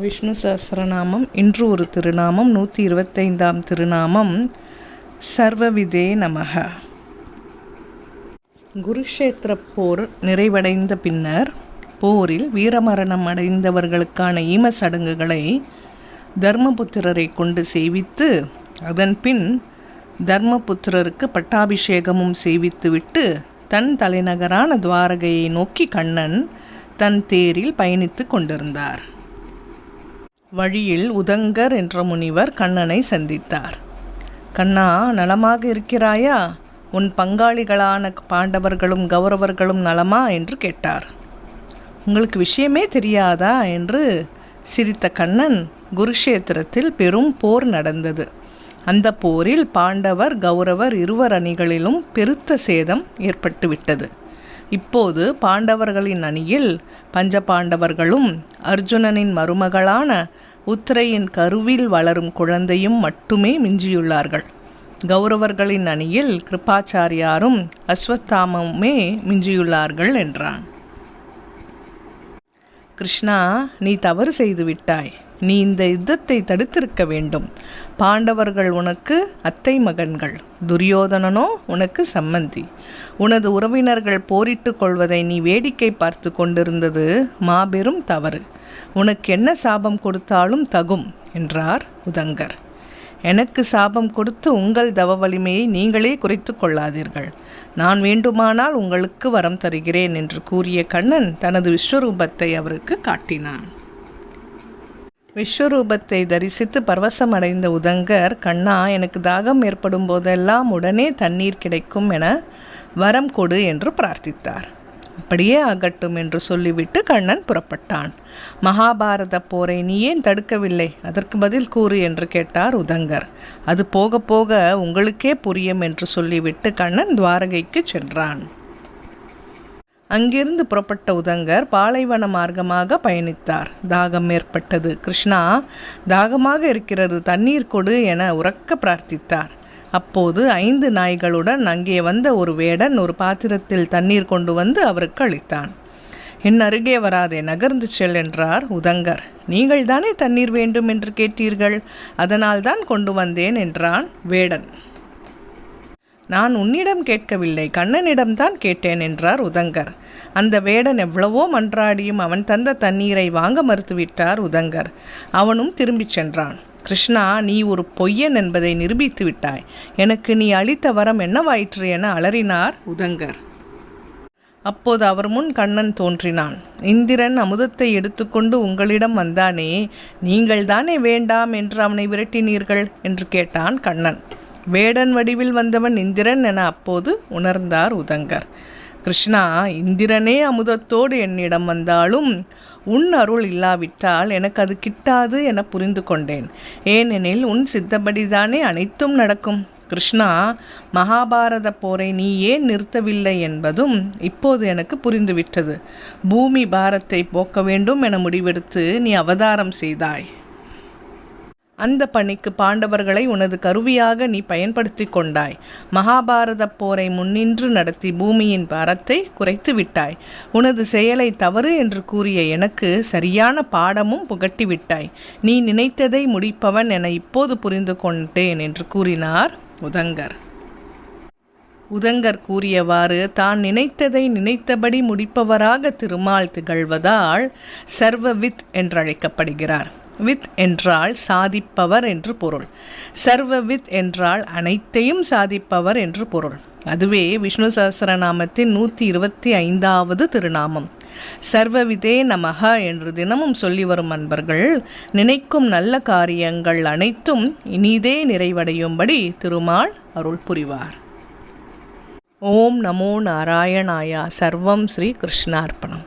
விஷ்ணு சஹசிரநாமம் இன்று ஒரு திருநாமம் நூற்றி இருபத்தைந்தாம் திருநாமம் சர்வவிதே நமக. குருஷேத்திர போர் நிறைவடைந்த பின்னர் போரில் வீரமரணம் அடைந்தவர்களுக்கான ஈம சடங்குகளை தர்மபுத்திரரை கொண்டு செய்வித்து அதன்பின் தர்மபுத்திரருக்கு பட்டாபிஷேகமும் செய்வித்துவிட்டு தன் தலைநகரான துவாரகையை நோக்கி கண்ணன் தன் தேரில் பயணித்து கொண்டிருந்தார். வழியில் உதங்கர் என்ற முனிவர் கண்ணனை சந்தித்தார். கண்ணா நலமாக இருக்கிறாயா? உன் பங்காளிகளான பாண்டவர்களும் கௌரவர்களும் நலமா? என்று கேட்டார். உங்களுக்கு விஷயமே தெரியாதா? என்று சிரித்த கண்ணன் குருஷேத்திரத்தில் பெரும் போர் நடந்தது. அந்த போரில் பாண்டவர் கௌரவர் இருவர் அணிகளிலும் பெருத்த சேதம் ஏற்பட்டுவிட்டது. இப்போது பாண்டவர்களின் அணியில் பஞ்ச பாண்டவர்களும் அர்ஜுனனின் மருமகளான உத்திரையின் கருவில் வளரும் குழந்தையும் மட்டுமே மிஞ்சியுள்ளார்கள். கௌரவர்களின் அணியில் கிருபாச்சாரியாரும் அஸ்வத்தாமுமே மிஞ்சியுள்ளார்கள் என்றான். கிருஷ்ணா நீ தவறு செய்து விட்டாய். நீ இந்த யுத்தத்தை தடுத்திருக்க வேண்டும். பாண்டவர்கள் உனக்கு அத்தை மகன்கள் துரியோதனனோ உனக்கு சம்மந்தி உனது உறவினர்கள் போரிட்டு கொள்வதை நீ வேடிக்கை பார்த்து கொண்டிருந்தது மாபெரும் தவறு. உனக்கு என்ன சாபம் கொடுத்தாலும் தகும் என்றார் உதங்கர். எனக்கு சாபம் கொடுத்து உங்கள் தவ வலிமையை நீங்களே குறைத்து கொள்ளாதீர்கள். நான் வேண்டுமானால் உங்களுக்கு வரம் தருகிறேன் என்று கூறிய கண்ணன் தனது விஸ்வரூபத்தை அவருக்கு காட்டினான். விஸ்வரூபத்தை தரிசித்து பரவசமடைந்த உதங்கர் கண்ணா எனக்கு தாகம் ஏற்படும் போதெல்லாம் உடனே தண்ணீர் கிடைக்கும் என வரம் கொடு என்று பிரார்த்தித்தார். அப்படியே ஆகட்டும் என்று சொல்லிவிட்டு கண்ணன் புறப்பட்டான். மகாபாரத போரை நீ ஏன் தடுக்கவில்லை? அதற்கு பதில் கூறு என்று கேட்டார் உதங்கர். அது போக போக உங்களுக்கே புரியும் என்று சொல்லிவிட்டு கண்ணன் துவாரகைக்கு சென்றான். அங்கிருந்து புறப்பட்ட உதங்கர் பாலைவன மார்க்கமாக பயணித்தார். தாகம் ஏற்பட்டது. கிருஷ்ணா தாகமாக இருக்கிறது தண்ணீர் கொடு என உறக்க பிரார்த்தித்தார். அப்போது ஐந்து நாய்களுடன் அங்கே வந்த ஒரு வேடன் ஒரு பாத்திரத்தில் தண்ணீர் கொண்டு வந்து அவருக்கு அளித்தான். என் அருகே வராதே நகர்ந்து செல் என்றார் உதங்கர். நீங்கள் தானே தண்ணீர் வேண்டும் என்று கேட்டீர்கள்? அதனால் தான் கொண்டு வந்தேன் என்றான் வேடன். நான் உன்னிடம் கேட்கவில்லை கண்ணனிடம்தான் கேட்டேன் என்றார் உதங்கர். அந்த வேடன் எவ்வளவோ மன்றாடியும் அவன் தந்த தண்ணீரை வாங்க மறுத்துவிட்டார் உதங்கர். அவனும் திரும்பிச் சென்றான். கிருஷ்ணா நீ ஒரு பொய்யன் என்பதை நிரூபித்து விட்டாய். எனக்கு நீ அளித்த வரம் என்னவாயிற்று என அலறினார் உதங்கர். அப்போது அவர் முன் கண்ணன் தோன்றினான். இந்திரன் அமுதத்தை எடுத்துக்கொண்டு உங்களிடம் வந்தானே நீங்கள் தானே வேண்டாம் என்று அவனை விரட்டினீர்கள்? என்று கேட்டான் கண்ணன். வேடன் வடிவில் வந்தவன் இந்திரன் என அப்போது உணர்ந்தார் உதங்கர். கிருஷ்ணா இந்திரனே அமுதத்தோடு என்னிடம் வந்தாலும் உன் அருள் இல்லாவிட்டால் எனக்கு அது கிட்டாது என புரிந்து கொண்டேன். ஏனெனில் உன் சித்தப்படிதானே அனைத்தும் நடக்கும். கிருஷ்ணா மகாபாரத போரை நீ ஏன் நிறுத்தவில்லை என்பதும் இப்போது எனக்கு புரிந்துவிட்டது. பூமி பாரத்தை போக்க வேண்டும் என முடிவெடுத்து நீ அவதாரம் செய்தாய். அந்த பணிக்கு பாண்டவர்களை உனது கருவியாக நீ பயன்படுத்தி கொண்டாய். மகாபாரத போரை முன்னின்று நடத்தி பூமியின் பாரத்தை குறைத்து விட்டாய். உனது செயலை தவறு என்று கூறிய எனக்கு சரியான பாடமும் புகட்டி விட்டாய். நீ நினைத்ததை முடிப்பவன் என இப்போது புரிந்து கொண்டேன் என்று கூறினார் உதங்கர். உதங்கர் கூறியவாறு தான் நினைத்ததை நினைத்தபடி முடிப்பவராக திருமால் திகழ்வதால் சர்வவித் என்றழைக்கப்படுகிறார். வித் என்றால் சாதிப்பவர் என்று பொருள். சர்வ வித் என்றால் அனைத்தையும் சாதிப்பவர் என்று பொருள். அதுவே விஷ்ணு சஹசிரநாமத்தின் நூற்றி இருபத்தி ஐந்தாவது திருநாமம் சர்வவிதே நமக என்று தினமும் சொல்லி வரும் அன்பர்கள் நினைக்கும் நல்ல காரியங்கள் அனைத்தும் இனிதே நிறைவடையும்படி திருமால் அருள் புரிவார். ஓம் நமோ நாராயணாயா சர்வம் ஸ்ரீ கிருஷ்ணார்ப்பணம்